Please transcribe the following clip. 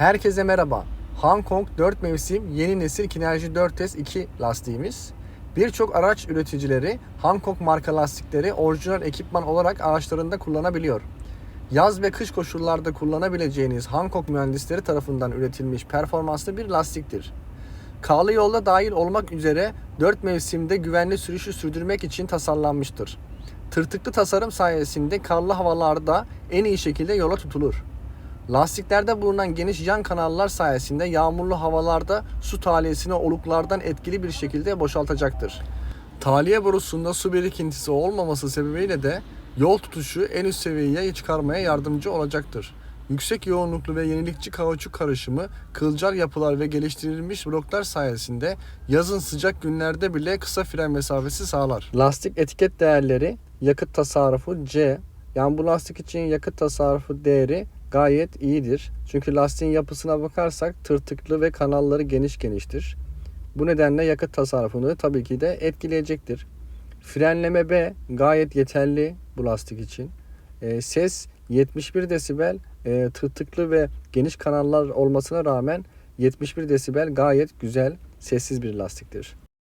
Herkese merhaba. Hankook 4 mevsim yeni nesil Kinerji 4S 2 lastiğimiz. Birçok araç üreticileri Hankook marka lastikleri orijinal ekipman olarak araçlarında kullanabiliyor. Yaz ve kış koşullarda kullanabileceğiniz Hankook mühendisleri tarafından üretilmiş performanslı bir lastiktir. Kağlı yolda dahil olmak üzere 4 mevsimde güvenli sürüşü sürdürmek için tasarlanmıştır. Tırtıklı tasarım sayesinde karlı havalarda en iyi şekilde yola tutulur. Lastiklerde bulunan geniş yan kanallar sayesinde yağmurlu havalarda su tahliyesini oluklardan etkili bir şekilde boşaltacaktır. Tahliye borusunda su birikintisi olmaması sebebiyle de yol tutuşu en üst seviyeye çıkarmaya yardımcı olacaktır. Yüksek yoğunluklu ve yenilikçi kauçuk karışımı, kılcal yapılar ve geliştirilmiş bloklar sayesinde yazın sıcak günlerde bile kısa fren mesafesi sağlar. Lastik etiket değerleri yakıt tasarrufu C. Yani bu lastik için yakıt tasarrufu değeri gayet iyidir. Çünkü lastiğin yapısına bakarsak tırtıklı ve kanalları geniş geniştir. Bu nedenle yakıt tasarrufunu tabii ki de etkileyecektir. Frenleme B gayet yeterli bu lastik için. E, ses 71 desibel e, tırtıklı ve geniş kanallar olmasına rağmen 71 desibel gayet güzel sessiz bir lastiktir.